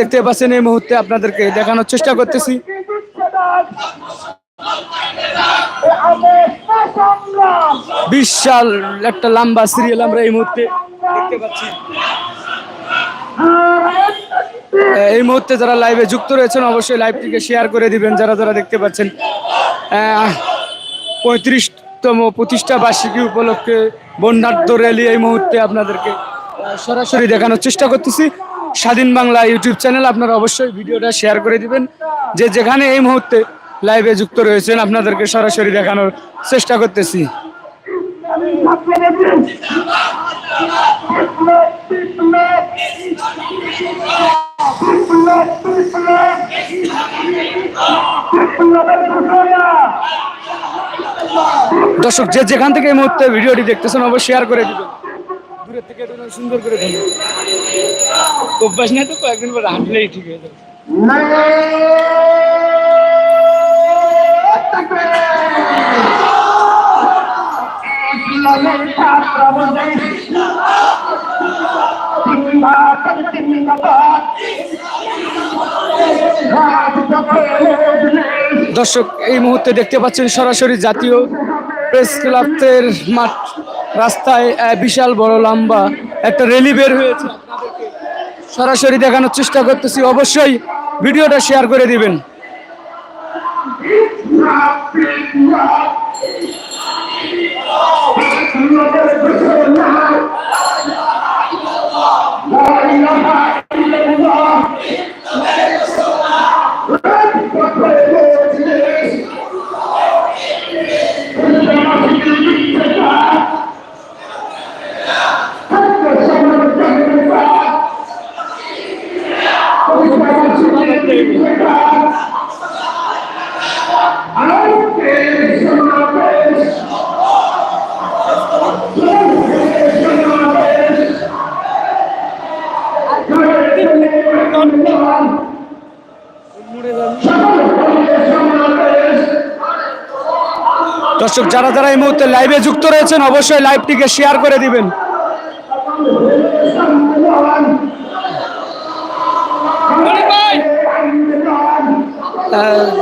দেখতে পাচ্ছেন এই মুহূর্তে আপনাদেরকে দেখানোর চেষ্টা করতেছি। বিশাল একটা লম্বা সিরিয়াল আমরা এই মুহূর্তে দেখতে পাচ্ছি। এই মুহূর্তে যারা লাইভে যুক্ত রয়েছেন, অবশ্যই লাইভটিকে শেয়ার করে দিবেন, যারা যারা দেখতে পাচ্ছেন। পঁয়ত্রিশতম প্রতিষ্ঠা বার্ষিকী উপলক্ষে বন্যাঢ্য র্যালি এই মুহূর্তে আপনাদেরকে সরাসরি দেখানোর চেষ্টা করতেছি। স্বাধীন বাংলা ইউটিউব চ্যানেল আপনারা অবশ্যই ভিডিওটা শেয়ার করে দিবেন। যে যেখানে এই মুহূর্তে লাইভে যুক্ত রয়েছেন, আপনাদেরকে সরাসরি দেখানোর চেষ্টা করতেছি। দর্শক, যে যেখান থেকে এই মুহূর্তে ভিডিওটি দেখতেছেন, অবশ্যই শেয়ার করে দিবেন। দূরের থেকে সুন্দর করে অভ্যাস তো কয়েকদিন পর হাঁটলেই ঠিক হয়ে যাবে। দর্শক, এই মুহূর্তে দেখতে পাচ্ছেন সরাসরি জাতীয় প্রেস ক্লাবের মাঠ রাস্তায় বিশাল বড় লম্বা একটা রেলি বের হয়েছে। সরাসরি দেখানোর চেষ্টা করতেছি। অবশ্যই ভিডিওটা শেয়ার করে দিবেন। দর্শক, যারা যারা এই মুহূর্তে লাইভে যুক্ত রয়েছেন, অবশ্যই লাইভটিকে শেয়ার করে দিবেন।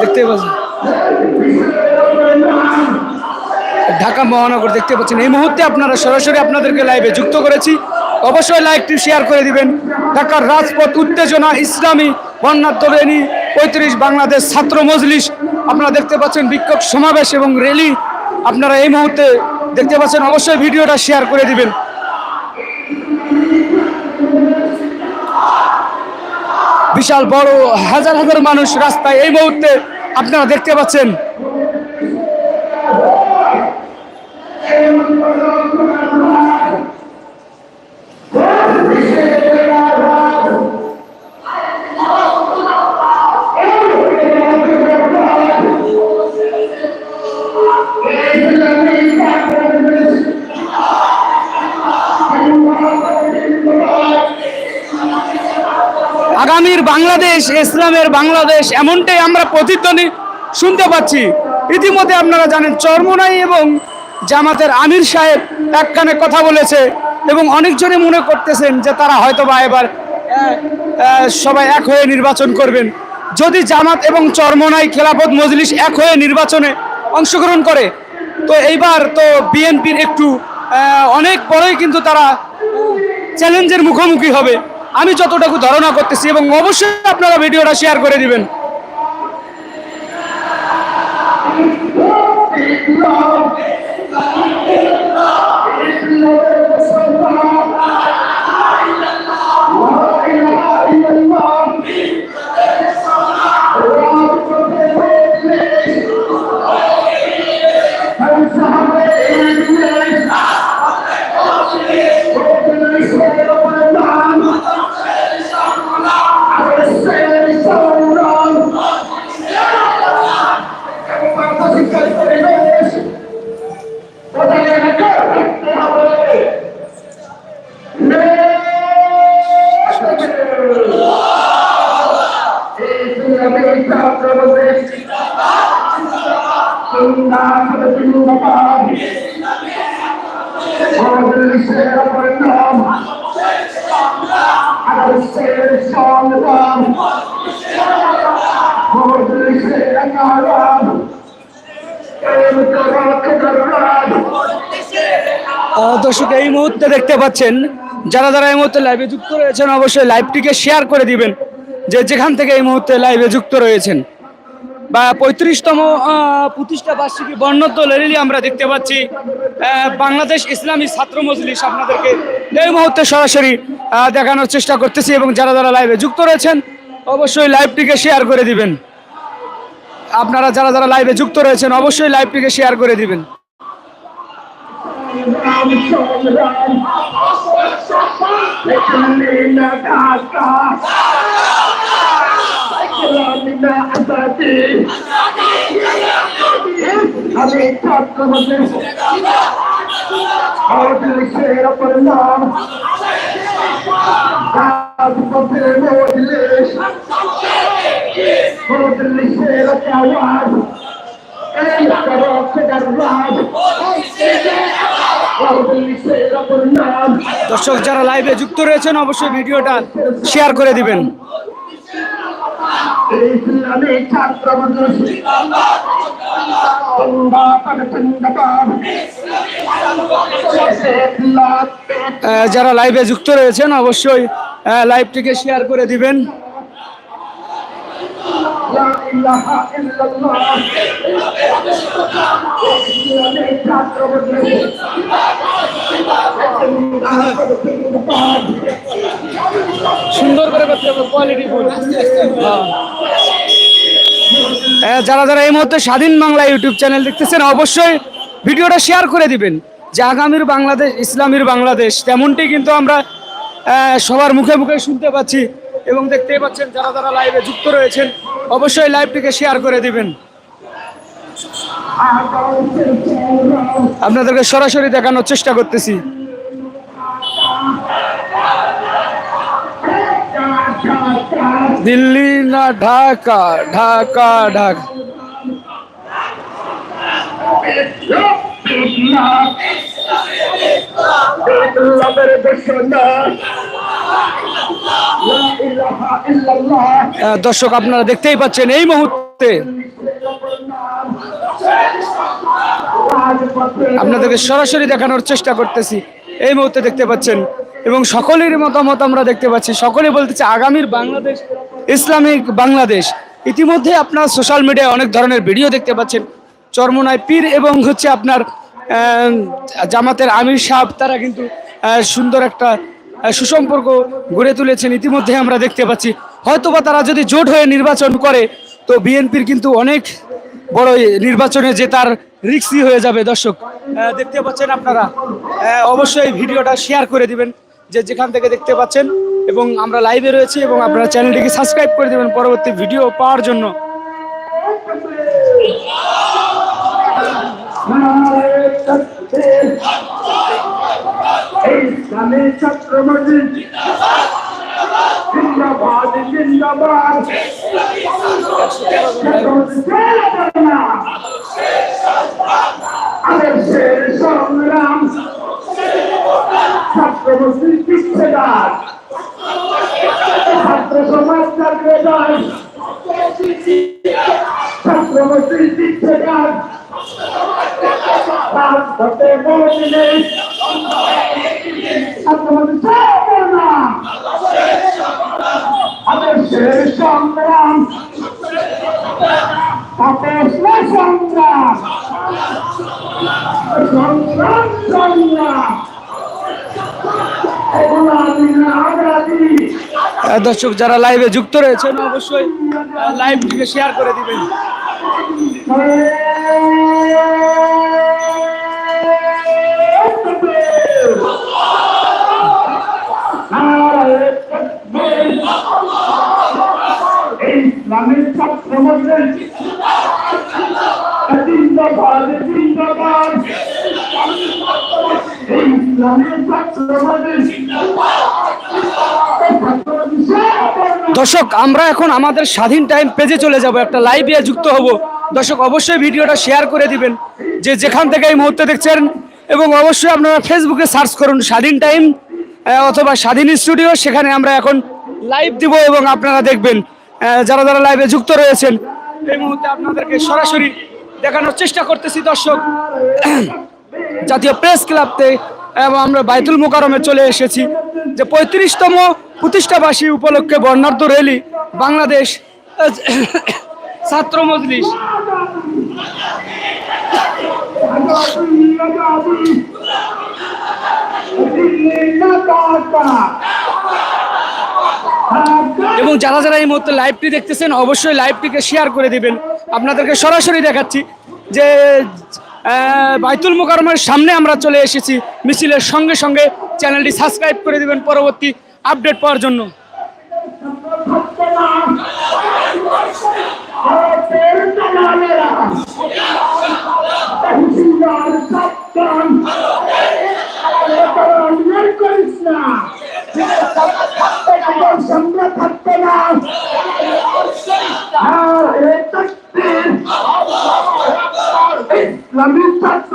দেখতে ঢাকা মহানগর দেখতে পাচ্ছেন। এই মুহূর্তে আপনারা সরাসরি আপনাদেরকে লাইভে যুক্ত করেছি। অবশ্যই লাইকটি শেয়ার করে দিবেন। ঢাকার রাজপথ উত্তেজনা, ইসলামী বন্যাত্মরেণী পঁয়ত্রিশ বাংলাদেশ ছাত্র মজলিস। আপনারা দেখতে পাচ্ছেন বিক্ষোভ সমাবেশ এবং র্যালি আপনারা এই মুহূর্তে দেখতে পাচ্ছেন, অবশ্যই ভিডিওটা শেয়ার করে দিবেন। বিশাল বড়, হাজার হাজার মানুষ রাস্তায় এই মুহূর্তে আপনারা দেখতে পাচ্ছেন। বাংলাদেশ, ইসলামের বাংলাদেশ, এমনটাই আমরা প্রতিধ্বনি শুনতে পাচ্ছি। ইতিমধ্যে আপনারা জানেন, চরমনাই এবং জামাতের আমির সাহেব এক কানে কথা বলেছে এবং অনেকজনই মনে করতেছেন যে তারা হয়তো বা এবার সবাই এক হয়ে নির্বাচন করবেন। যদি জামাত এবং চরমনাই খেলাফত মজলিস এক হয়ে নির্বাচনে অংশগ্রহণ করে, তো এইবার তো বিএনপির একটু অনেক পরেই কিন্তু তারা চ্যালেঞ্জের মুখোমুখি হবে। আমি যতটুকু ধারণা করতেছি এবং অবশ্যই আপনারা ভিডিওটা শেয়ার করে দিবেন। দর্শক, এই মুহূর্তে দেখতে পাচ্ছেন, যারা যারা এই মুহূর্তে লাইভে যুক্ত রয়েছেন, অবশ্যই লাইভটিকে শেয়ার করে দিবেন, যে যেখান থেকে এই মুহূর্তে লাইভে যুক্ত রয়েছেন। বা পঁয়ত্রিশতম প্রতিষ্ঠা বার্ষিকী বর্ণোত্তর র্যালি আমরা দেখতে পাচ্ছি বাংলাদেশ ইসলামী ছাত্র মজলিস আপনাদেরকে। এই মুহূর্তে সরাসরি দেখানোর চেষ্টা করতেছি এবং যারা যারা লাইভে যুক্ত রয়েছেন, অবশ্যই লাইভটিকে শেয়ার করে দিবেন। আপনারা যারা যারা লাইভে যুক্ত রয়েছেন, অবশ্যই লাইভটিকে শেয়ার করে দিবেন। দর্শক যারা লাইভে যুক্ত রয়েছেন অবশ্যই ভিডিওটা শেয়ার করে দিবেন। যারা লাইভে যুক্ত রয়েছেন অবশ্যই লাইভটিকে শেয়ার করে দিবেন। সুন্দর করে হ্যাঁ। যারা যারা এই মুহূর্তে স্বাধীন বাংলা ইউটিউব চ্যানেল দেখতেছেন, অবশ্যই ভিডিওটা শেয়ার করে দিবেন। যে আগামীর বাংলাদেশ, ইসলামীর বাংলাদেশ, তেমনটি কিন্তু আমরা সবার মুখে মুখে শুনতে পাচ্ছি এবং দেখতেই পাচ্ছেন যারা যারা লাইভে যুক্ত রয়েছেন, অবশ্যই লাইভটিকে শেয়ার করে দিবেন। আপনাদেরকে সরাসরি দেখানোর চেষ্টা করতেছি। দিল্লি না ঢাকা? ঢাকা ঢাকা। আহ, দর্শক আপনারা দেখতেই পাচ্ছেন এই মুহূর্তে আপনাদেরকে সরাসরি দেখানোর চেষ্টা করতেছি। এই মুহূর্তে দেখতে পাচ্ছেন এবং সকলের মতামত আমরা দেখতে পাচ্ছি। সকলে বলতেছে আগামীর বাংলাদেশ ইসলামিক বাংলাদেশ। ইতিমধ্যে আপনার সোশ্যাল মিডিয়ায় অনেক ধরনের ভিডিও দেখতে পাচ্ছেন। চরমনায় পীর এবং হচ্ছে আপনার জামাতের আমির সাহেব, তারা কিন্তু সুন্দর একটা সুসম্পর্ক গড়ে তুলেছেন। ইতিমধ্যে আমরা দেখতে পাচ্ছি। হয়তোবা তারা যদি জোট হয়ে নির্বাচন করে, তো বিএনপির কিন্তু অনেক বড় নির্বাচনে জেতার রিক্সি হয়ে যাবে। দর্শক দেখতে পাচ্ছেন আপনারা। অবশ্যই ভিডিওটা শেয়ার করে দিবেন। যে যেখান থেকে দেখতে পাচ্ছেন এবং আমরা লাইভে রয়েছি এবং আপনারা চ্যানেলটিকে সাবস্ক্রাইব করে দেবেন পরবর্তী ভিডিও পাওয়ার জন্য ছাত্র মজলিস জিন্দাবাদ জিন্দাবাদ আদর্শের সংগ্রাম ছাত্র মজলিস পিছেদার ছাত্র সমাজ জাগ্রদার ছাত্র মজলিস পিছেদার রাজপথে মজলিস ছাত্র মজলিস সংগ্রাম আদর্শের সংগ্রাম আদর্শের সংগ্রাম সংগ্রাম সংগ্রাম এগুলো আমি আগ্রাদী আহ, দর্শক যারা লাইভে যুক্ত রয়েছেন অবশ্যই লাইভটিকে শেয়ার করে দিবেন। ইসলামের ছাত্র ইসলামের ছাত্র দর্শক, আমরা এখন আমাদের স্বাধীন টাইম পেজে চলে যাব, একটা লাইভে যুক্ত হব। দর্শক, অবশ্যই ভিডিওটা শেয়ার করে দিবেন। যে যেখান থেকে এই মুহূর্তে দেখছেন, এবং অবশ্যই আপনারা ফেসবুকে সার্চ করুন, স্বাধীন টাইম অথবা স্বাধীন স্টুডিও সেখানে আমরা এখন লাইভ দিব এবং আপনারা দেখবেন। যারা যারা লাইভে যুক্ত রয়েছেন, এই মুহূর্তে আপনাদেরকে সরাসরি দেখানোর চেষ্টা করতেছি, দর্শক। জাতীয় প্রেস ক্লাবতে এবং আমরা বাইতুল মোকারমে চলে এসেছি। যে পঁয়ত্রিশতম প্রতিষ্ঠাবাসী উপলক্ষে বর্ণাঢ্য র্যালি, বাংলাদেশ ছাত্র মজলিস। এবং যারা যারা এই মুহূর্তে লাইভটি দেখতেছেন, অবশ্যই লাইভটিকে শেয়ার করে দিবেন। আপনাদেরকে সরাসরি দেখাচ্ছি যে বাইতুল মোকারমের সামনে আমরা চলে এসেছি। মিছিলের সঙ্গে সঙ্গে চ্যানেলটি সাবস্ক্রাইব করে দিবেন। পরবর্তী আপডেট পাওয়ার জন্য। ইসলামী ছাত্র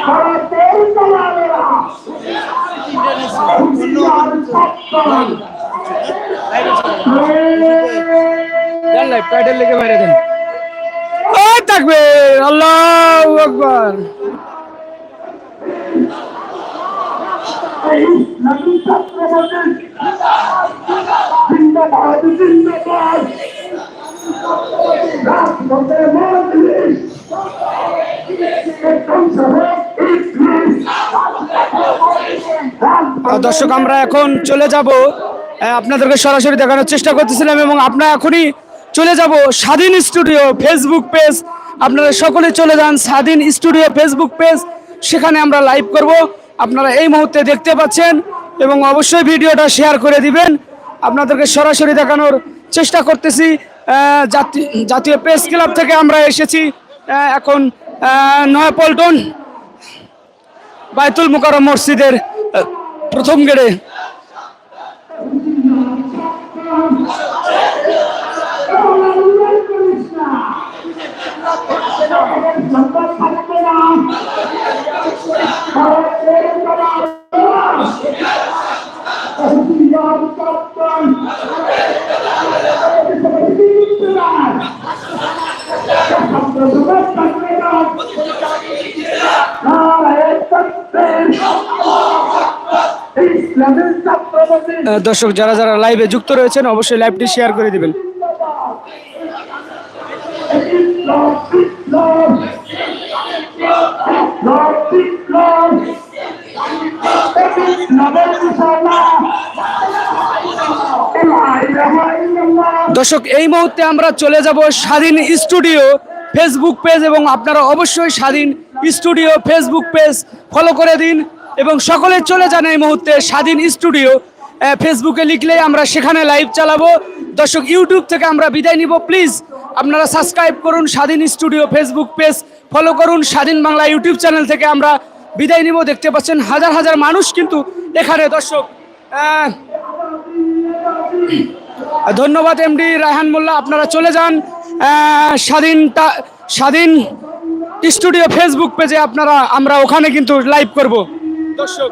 ভারতের চালালেরা হুশিয়ার সাবধান দেন লাইভ টাইটেল লিখে বাইরে দেন ওই থাকবে আল্লাহ আকবার ইসলামী ছাত্র মসজিদ জিন্দাবাদ জিন্দাবাদ রাজপথের মজলিস একদম সহজ দর্শক, আমরা এখন চলে যাব আপনাদেরকে সরাসরি দেখানোর চেষ্টা করতেছিলাম এবং আপনারা এখনই চলে যাব স্বাধীন স্টুডিও ফেসবুক পেজ। আপনারা সকলে চলে যান স্বাধীন স্টুডিও ফেসবুক পেজ। সেখানে আমরা লাইভ করব। আপনারা এই মুহূর্তে দেখতে পাচ্ছেন এবং অবশ্যই ভিডিওটা শেয়ার করে দিবেন। আপনাদেরকে সরাসরি দেখানোর চেষ্টা করতেছি। জাতীয় প্রেস ক্লাব থেকে আমরা এসেছি। এখন নয়াপল্টন বাইতুল মুকাররম মসজিদের প্রথম গেটে দর্শক যারা যারা লাইভে যুক্ত রয়েছেন, অবশ্যই লাইভটি শেয়ার করে দিবেন। দর্শক, এই মুহূর্তে আমরা চলে যাব স্বাধীন স্টুডিও ফেসবুক পেজ এবং আপনারা অবশ্যই স্বাধীন স্টুডিও ফেসবুক পেজ ফলো করে দিন এবং সকলে চলে যান এই মুহূর্তে স্বাধীন স্টুডিও ফেসবুকে লিখলে আমরা সেখানে লাইভ চালাবো। দর্শক ইউটিউব থেকে আমরা বিদায় নিব। প্লিজ আপনারা সাবস্ক্রাইব করুন স্বাধীন স্টুডিও ফেসবুক পেজ ফলো করুন স্বাধীন বাংলা ইউটিউব চ্যানেল থেকে আমরা বিদায় নিব। দেখতে পাচ্ছেন হাজার হাজার মানুষ কিন্তু এখানে। দর্শক ধন্যবাদ এমডি রায়হান মোল্লা। আপনারা চলে যান আহ, স্বাধীন স্বাধীন স্টুডিও ফেসবুক পেজে আপনারা আমরা ওখানে কিন্তু লাইভ করব। দর্শক